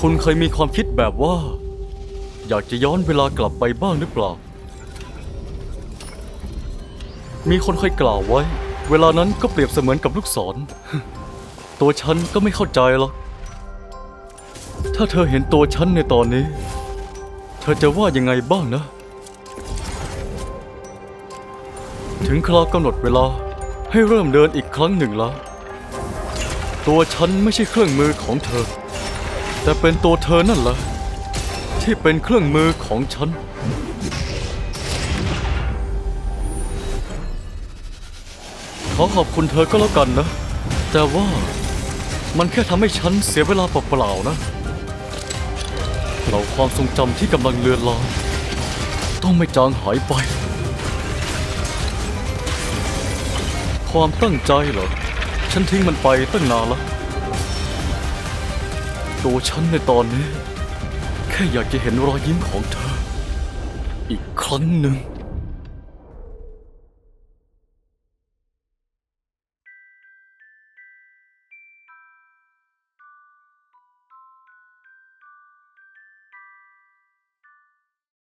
คุณเคยมีความคิดแบบว่า อยากจะย้อนเวลากลับไปบ้างหรือเปล่า มีคนเคยกล่าวไว้ เวลานั้นก็เปรียบเสมือนกับลูกศร ตัวฉันก็ไม่เข้าใจหรอก ถ้าเธอเห็นตัวฉันในตอนนี้ เธอจะว่ายังไงบ้างนะ ถึงคราวกำหนดเวลาให้เริ่มเดินอีกครั้งหนึ่งแล้ว ตัวฉันไม่ใช่เครื่องมือของเธอ แต่เป็นตัวเธอนั่นแหละที่เป็นเครื่องมือของฉัน ขอขอบคุณเธอก็แล้วกันนะ แต่ว่ามันแค่ทำให้ฉันเสียเวลาเปล่าๆนะเราความทรงจำที่กำลังเลือนลางต้องไม่จางหายไป ความตั้งใจเหรอ ฉันทิ้งมันไปตั้งนานแล้ว ตัวฉันในตอนนี้ แค่อยากจะเห็นรอยยิ้มของเธอ อีกครั้งหนึ่ง